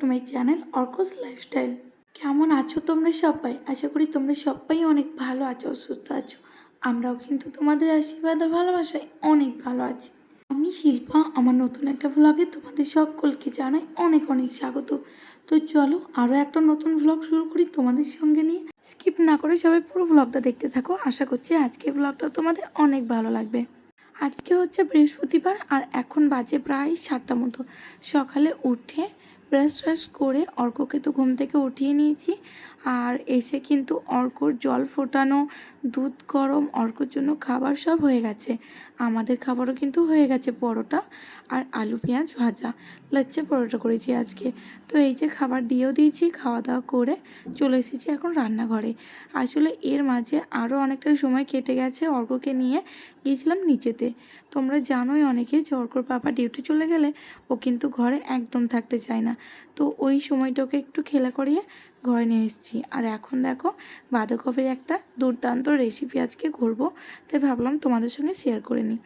Two my channel অর্কস lifestyle কেমন আছো তোমরা সবাই? আশা করি তোমরা সবাই অনেক ভালো আছো, সুস্থ আছো। আমরাও কিন্তু তোমাদের আশীর্বাদ আর ভালোবাসায় অনেক ভালো আছি। আমি শিল্পা, আমার নতুন একটা ভ্লগে তোমাদের সকলকে জানাই অনেক অনেক স্বাগত। তো চলো আরও একটা নতুন ভ্লগ শুরু করি তোমাদের সঙ্গে নিয়ে। স্কিপ না করে সবাই পুরো ভ্লগটা দেখতে থাকো। আশা করছি আজকে ভ্লগটা তোমাদের অনেক ভালো লাগবে। আজকে হচ্ছে বৃহস্পতিবার, আর এখন বাজে প্রায় সাতটা মতো। সকালে উঠে ব্রাশ ট্রাশ করে অর্ককে তো ঘুম থেকে উঠিয়ে নিয়েছি। আর এসে কিন্তু অর্কর জল ফোটানো দুধ, গরম, অর্কর জন্য খাবার সব হয়ে গেছে। আমাদের খাবারও কিন্তু হয়ে গেছে পরোটা আর আলু, পেঁয়াজ ভাজা। লাচ্চা পরোটা করেছি আজকে। তো এই যে খাবার দিয়েও দিয়েছি, খাওয়া দাওয়া করে চলে এসেছি এখন রান্নাঘরে। আসলে এর মাঝে আরও অনেকটা সময় কেটে গেছে অর্ককে নিয়ে। গিয়েছিলাম নিচেতে। তোমরা জানোই অনেকে যে অর্কর পাপা ডিউটি চলে গেলে ও কিন্তু ঘরে একদম থাকতে চায় না। তো ওই সময়টাকে একটু খেলা করিয়ে ঘরে নিয়ে এসেছি। আর এখন দেখো বাঁধাকপির একটা দুর্দান্ত রেসিপি আজকে ঘুরবো তাই ভাবলাম তোমাদের সঙ্গে শেয়ার করে নিই।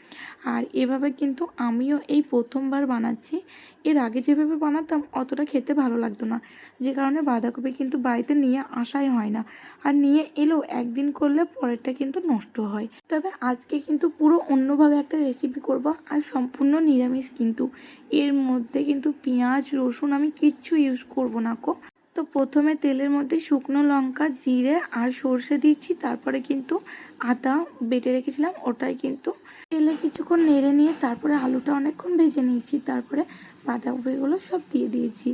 আর এভাবে কিন্তু আমিও এই প্রথমবার বানাচ্ছি। এর আগে যেভাবে বানাতাম অতটা খেতে ভালো লাগতো না। যে কারণে বাঁধাকপি কিন্তু বাড়িতে নিয়ে আসাই হয় না। আর নিয়ে এলেও একদিন করলে পরেরটা কিন্তু নষ্ট হয়। তবে আজকে কিন্তু পুরো অন্যভাবে একটা রেসিপি করব আর সম্পূর্ণ নিরামিষ কিন্তু। এর মধ্যে কিন্তু পেঁয়াজ, রসুন আমি কিচ্ছু ইউজ করব না কো। তো প্রথমে তেলের মধ্যে শুকনো লঙ্কা, জিরে আর সর্ষে দিচ্ছি। তারপরে কিন্তু আদা বেটে রেখেছিলাম, ওটাই কিন্তু তেলে কিছুক্ষণ নেড়ে নিয়ে তারপরে আলুটা অনেকক্ষণ ভেজে নিয়েছি। তারপরে বাঁধাকপিগুলো সব দিয়ে দিয়েছি।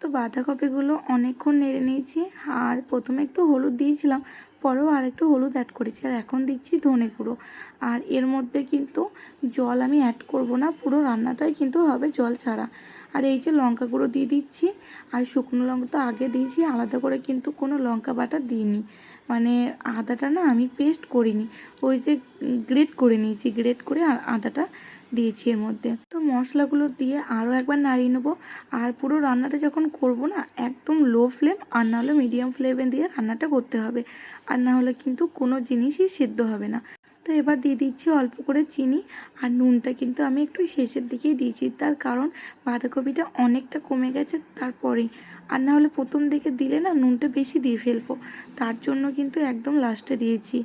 তো বাঁধাকপিগুলো অনেকক্ষণ নেড়ে নিয়েছি আর প্রথমে একটু হলুদ দিয়েছিলাম, পরেও আর একটু হলুদ অ্যাড করেছি আর এখন দিচ্ছি ধনে গুঁড়ো। আর এর মধ্যে কিন্তু জল আমি অ্যাড করব না, পুরো রান্নাটাই কিন্তু হবে জল ছাড়া। আর এই যে লঙ্কা গুঁড়ো দিয়ে দিচ্ছি, আর শুকনো লঙ্কা তো আগে দিয়েছি, আলাদা করে কিন্তু কোনো লঙ্কা বাটা দিইনি। মানে আদাটা না আমি পেস্ট করিনি, ওই যে গ্রেট করে নিয়েছি গ্রেট করে আদাটা দিয়েছি এর মধ্যে। তো মশলাগুলো দিয়ে আরও একবার নাড়িয়ে নেব, আর পুরো রান্নাটা যখন করব না, একদম লো ফ্লেম আর না হলে মিডিয়াম ফ্লেমে দিয়ে রান্নাটা করতে হবে। আর না হলে কিন্তু কোনো জিনিসই সিদ্ধ হবে না। এবার দিয়ে দিচ্ছি অল্প করে চিনি আর নুনটা কিন্তু আমি একটু শেষের দিকেই দিয়েছি। তার কারণ বাঁধাকপিটা অনেকটা কমে গেছে, তারপরেই আর না হলে প্রথম দিকে দিলে না নুনটা বেশি দিয়ে ফেলব। তার জন্য কিন্তু একদম লাস্টে দিয়েছি।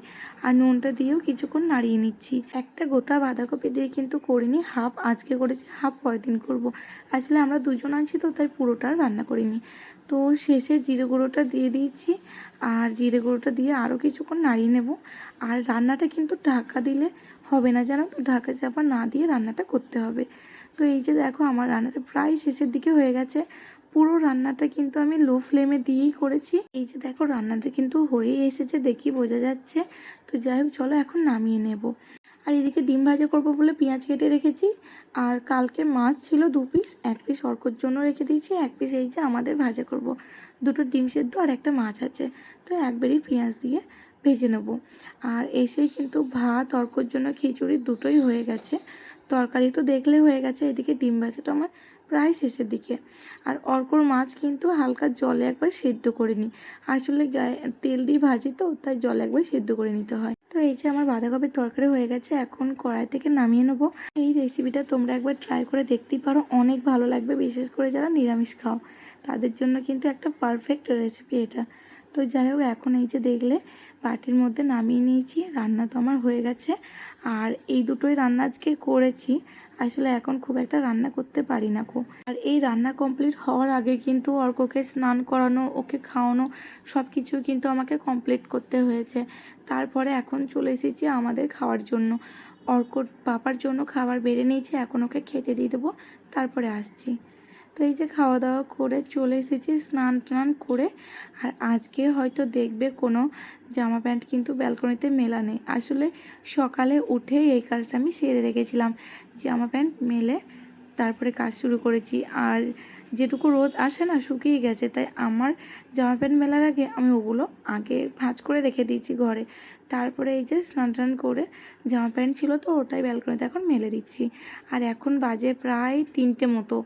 আর নুনটা দিয়েও কিছুক্ষণ নাড়িয়ে নিচ্ছি। একটা গোটা বাঁধাকপি দিয়ে কিন্তু করিনি, হাফ আজকে করেছি, হাফ পরের দিন করব। আসলে আমরা দুজন আছি তো, তাই পুরোটা রান্না করিনি। তো শেষে জিরে গুঁড়োটা দিয়ে দিয়েছি। আর জিরে গুঁড়োটা দিয়ে আরও কিছুক্ষণ নাড়িয়ে নেব। আর রান্নাটা কিন্তু ঢাকা দিলে হবে না, জানো তো? ঢাকা চাপা না দিয়ে রান্নাটা করতে হবে। তো এই যে দেখো, আমার রান্নাটা প্রায় শেষের দিকে হয়ে গেছে। পুরো রান্নাটা কিন্তু আমি লো ফ্লেমে দিয়েই করেছি। এই যে দেখো, রান্নাটা কিন্তু হয়েই এসেছে দেখি বোঝা যাচ্ছে। তো যাই হোক, চলো এখন নামিয়ে নেব। আর এদিকে ডিম ভাজা করব বলে পেঁয়াজ কেটে রেখেছি। আর কালকে মাছ ছিল দু পিস, এক পিস অর্কর জন্য রেখে দিয়েছি, এক পিস এই যে আমাদের ভাজা করব। দুটো ডিম সেদ্ধ আর একটা মাছ আছে। তো একবারই পেঁয়াজ দিয়ে ভেজে নেব। আর এসেই কিন্তু ভাত, অর্কর জন্য খিচুড়ি দুটোই হয়ে গেছে। তরকারি তো দেখলে হয়ে গেছে, এদিকে ডিম ভাজাটা আমার প্রায় শেষের দিকে। আর অর্কর মাছ কিন্তু হালকা জলে একবার সেদ্ধ করে নিই আসলে গায়ে তেল দিয়ে ভাজি তো, তাই জলে একবার সেদ্ধ করে নিতে হয়। তো এই যে আমার বাঁধাকপির তরকারি হয়ে গেছে, এখন কড়াই থেকে নামিয়ে নেব। এই রেসিপিটা তোমরা একবার ট্রাই করে দেখতেই পারো, অনেক ভালো লাগবে, বিশেষ করে যারা নিরামিষ খাও। তাদের জন্য কিন্তু একটা পারফেক্ট রেসিপি এটা। তো যাই হোক, এখন এই যে দেখলে, বাটির মধ্যে নামিয়ে নিয়েছি, রান্না তো আমার হয়ে গেছে। আর এই দুটোই রান্না আজকে করেছি। আসলে এখন খুব একটা রান্না করতে পারি না খুব আর এই রান্না কমপ্লিট হওয়ার আগে কিন্তু অর্ককে স্নান করানো, ওকে খাওয়ানো সব কিছু কিন্তু আমাকে কমপ্লিট করতে হয়েছে। তারপরে এখন চলে এসেছি আমাদের খাওয়ার জন্য। অর্ক পাপার জন্য খাবার বেড়ে নিয়েছে, এখন ওকে খেতে দিয়ে দেবো। তারপরে আসছি। তো এই যে খাওয়া দাওয়া করে চলে এসেছি, স্নান টান করে। আর আজকে হয়তো দেখবে কোনো জামা প্যান্ট কিন্তু ব্যালকনিতে মেলা নেই। আসলে সকালে উঠে এই কাজটা আমি সেরে রেখেছিলাম। জামা প্যান্ট মেলে তারপরে কাজ শুরু করেছি। আর যেটুকু রোদ আসে না, শুকিয়ে গেছে, তাই আমার জামা প্যান্ট মেলার আগে আমি ওগুলো আগে ভাঁজ করে রেখে দিয়েছি ঘরে। তারপরে এই যে স্নান টান করে জামা প্যান্ট ছিল তো, ওটাই ব্যালকনিতে এখন মেলে দিচ্ছি। আর এখন বাজে প্রায় তিনটে মতো।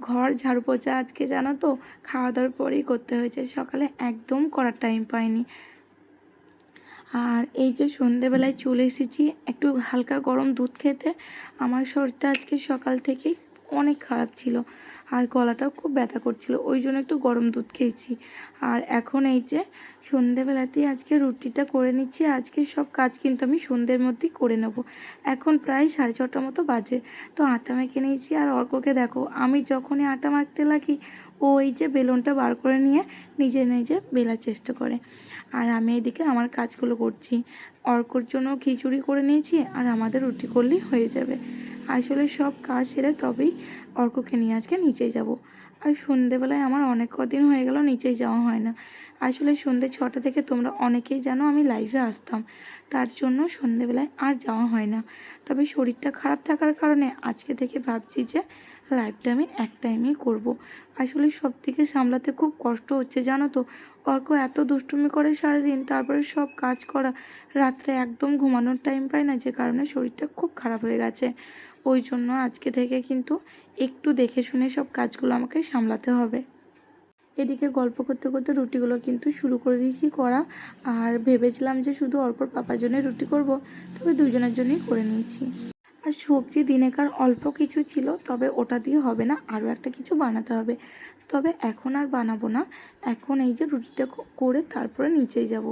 ঘর, ঝাড়ু পোচা আজকে জানো তো? খাওয়া দাওয়ার পরেই করতে হয়েছে। সকালে একদম করার টাইম পাইনি। আর এই যে সন্ধেবেলায় চলে এসেছি, একটু হালকা গরম দুধ খেতে। আমার শরীরটা আজকে সকাল থেকেই অনেক খারাপ ছিল। আর গলাটাও খুব ব্যথা করছিল, ওই জন্য একটু গরম দুধ খেয়েছি। আর এখন এই যে সন্ধেবেলাতেই আজকে রুটিটা করে নিচ্ছি, আজকে সব কাজ কিন্তু আমি সন্ধ্যের মধ্যেই করে নেব। এখন প্রায় সাড়ে ছটার মতো বাজে, তো আটা মেখে নিয়েছি। আর অর্ককে দেখো, আমি যখনই আটা মাখতে লাগি, ও এই যে বেলুনটা বার করে নিয়ে নিজে নিজে বেলার চেষ্টা করে। আর আমি এদিকে আমার কাজগুলো করছি। অর্কর জন্য খিচুড়ি করে নিয়েছি, আর আমাদের রুটি করলেই হয়ে যাবে। আসলে সব কাজ সেরে তবেই অর্ককে নিয়ে আজকে নিচে যাব। আর সন্ধেবেলায় আমার অনেক কদিন হয়ে গেল নিচেই যাওয়া হয় না। আসলে সন্ধে ছটা থেকে তোমরা অনেকেই জানো আমি লাইভে আসতাম। তার জন্য সন্ধেবেলায় আর যাওয়া হয় না। তবে শরীরটা খারাপ থাকার কারণে আজকে থেকে ভাবছি যে লাইভটা আমি এক টাইমেই করব। আসলে সব থেকে সামলাতে খুব কষ্ট হচ্ছে, জানো তো? অর্ক এত দুষ্টুমি করে সারাদিন, তারপরে সব কাজ করা, রাত্রে একদম ঘুমানোর টাইম পায় না, যে কারণে শরীরটা খুব খারাপ হয়ে গেছে। ওই জন্য আজকে থেকে কিন্তু একটু দেখে শুনে সব কাজগুলো আমাকে সামলাতে হবে। এদিকে গল্প করতে করতে রুটিগুলো কিন্তু শুরু করে দিয়েছি করা আর ভেবেছিলাম যে শুধু অর্কর পাপার জন্য রুটি করব, তবে দুজনের জন্যই করে নিয়েছি। আর সবজি দিনেকার অল্প কিছু ছিল, তবে ওটা দিয়ে হবে না, আরও একটা কিছু বানাতে হবে। তবে এখন আর বানাবো না। এখন এই যে রুটিটা করে তারপরে নিচেই যাব।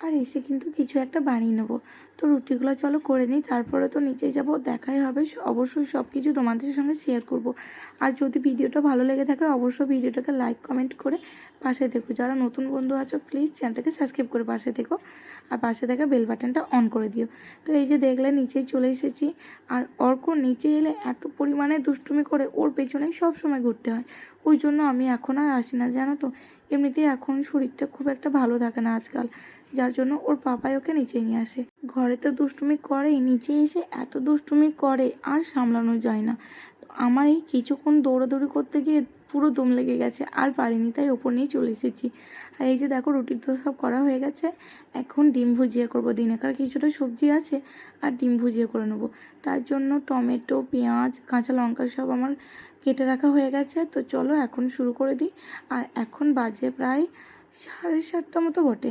আর এসে কিন্তু কিছু একটা বানিয়ে নেব। তো রুটিগুলো চলো করে নিই, তারপরে তো নিচেই যাব, দেখাই হবে। অবশ্যই সব কিছু তোমাদের সঙ্গে শেয়ার করব। আর যদি ভিডিওটা ভালো লেগে থাকে, অবশ্যই ভিডিওটাকে লাইক কমেন্ট করে পাশে থেকো। যারা নতুন বন্ধু আছো প্লিজ চ্যানেলটাকে সাবস্ক্রাইব করে পাশে থেকো। আর পাশে থাকা বেল বাটনটা অন করে দিও। তো এই যে দেখলে, নিচেই চলে এসেছি। আর অর্ক নিচে এলে এত পরিমাণে দুষ্টুমি করে, ওর পেছনেই সব সময় ঘুরতে হয়। ওই জন্য আমি এখন আর আসি না, জানো তো? এমনিতেই এখন শরীরটা খুব একটা ভালো থাকে না আজকাল। যার জন্য ওর পাপাই ওকে নিচে নিয়ে আসে। ঘরে তো দুষ্টুমি করেই নিচে এসে এত দুষ্টুমি করে, আর সামলানো যায় না। তো আমার এই কিছুক্ষণ দৌড়াদৌড়ি করতে গিয়ে পুরো দম লেগে গেছে, আর পারিনি, তাই ওপর নিয়ে চলে এসেছি। আর এই যে দেখো রুটি তো সব করা হয়ে গেছে। এখন ডিম ভুজিয়া করব। দিনে দিনেকার কিছুটা সবজি আছে, আর ডিম ভুজিয়া করে নেব। তার জন্য টমেটো, পেঁয়াজ, কাঁচা লঙ্কা সব আমার কেটে রাখা হয়ে গেছে। তো চলো এখন শুরু করে দিই। আর এখন বাজে প্রায় সাড়ে সাতটা মতো বটে।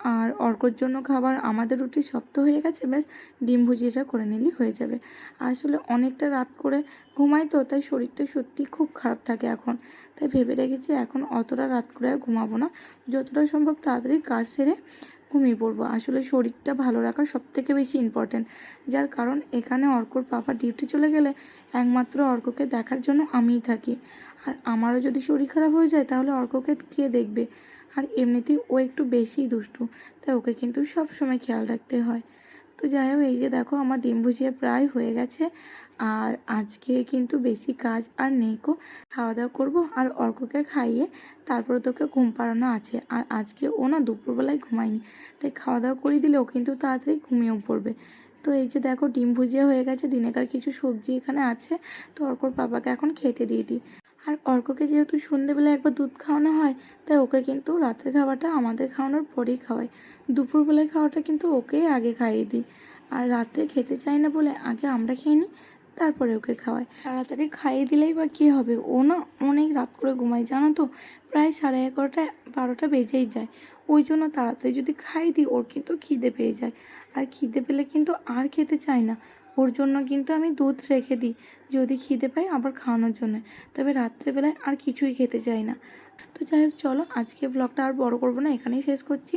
আর অর্কর জন্য খাবার আমাদের রুটি শক্ত হয়ে গেছে, ব্যাস ডিম ভুজিটা করে নিলেই হয়ে যাবে। আসলে অনেকটা রাত করে ঘুমাই তো, তাই শরীরটা সত্যি খুব খারাপ থাকে এখন। তাই ভেবে রেখেছি এখন অতটা রাত করে আর ঘুমাবো না। যতটা সম্ভব তাড়াতাড়ি কাজ সেরে ঘুমিয়ে পড়ব। আসলে শরীরটা ভালো রাখা সব থেকে বেশি ইম্পর্ট্যান্ট যার কারণ এখানে অর্কর পাপা ডিউটি চলে গেলে একমাত্র অর্ককে দেখার জন্য আমিই থাকি। আর আমারও যদি শরীর খারাপ হয়ে যায়, তাহলে অর্ককে কে দেখবে? আর এমনিতেই ও একটু বেশিই দুষ্টু, তাই ওকে কিন্তু সব সময় খেয়াল রাখতে হয়। তো যাই হোক, এই যে দেখো আমার ডিম ভুজিয়া প্রায় হয়ে গেছে। আর আজকে কিন্তু বেশি কাজ আর নেই কো খাওয়া দাওয়া করব আর অর্ককে খাইয়ে তারপরে তোকে ঘুম পাড়ানো আছে। আর আজকে ও না দুপুরবেলায় ঘুমায়নি, তাই খাওয়া দাওয়া করিয়ে দিলে ও কিন্তু তাড়াতাড়ি ঘুমিয়েও পড়বে। তো এই যে দেখো ডিম ভুজিয়া হয়ে গেছে, দিনেকার কিছু সবজি এখানে আছে। তো অর্কর বাবাকে এখন খেতে দিয়ে দিই। আর অর্ককে যেহেতু সন্ধেবেলা একবার দুধ খাওয়ানো হয়, তাই ওকে কিন্তু রাতের খাবারটা আমাদের খাওয়ানোর পরেই খাওয়াই। দুপুরবেলায় খাওয়াটা কিন্তু ওকেই আগে খাইয়ে দিই। আর রাতে খেতে চায় না বলে আগে আমরা খেয়ে নিই, তারপরে ওকে খাওয়াই। তাড়াতাড়ি খাইয়ে দিলেই বা কী হবে? ও না অনেক রাত করে ঘুমায়, জানো তো? প্রায় সাড়ে এগারোটা, বারোটা বেজেই যায়। ওই জন্য তাড়াতাড়ি যদি খাই দিই, ওর কিন্তু খিদে পেয়ে যায়। আর খিদে পেলে কিন্তু আর খেতে চায় না। ওর জন্য কিন্তু আমি দুধ রেখে দিই। যদি খিদে পাই আবার খাওয়ানোর জন্য। তবে রাত্রেবেলায় আর কিছুই খেতে চাই না। তো যাই হোক, চলো আজকে ব্লগটা আর বড় করব না, এখানেই শেষ করছি।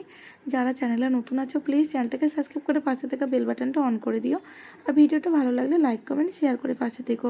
যারা চ্যানেলে নতুন আছো প্লিজ চ্যানেলটাকে সাবস্ক্রাইব করে পাশে থাকা বেল বাটনটা অন করে দিও। আর ভিডিওটা ভালো লাগলে লাইক কমেন্ট শেয়ার করে পাশে থেকো।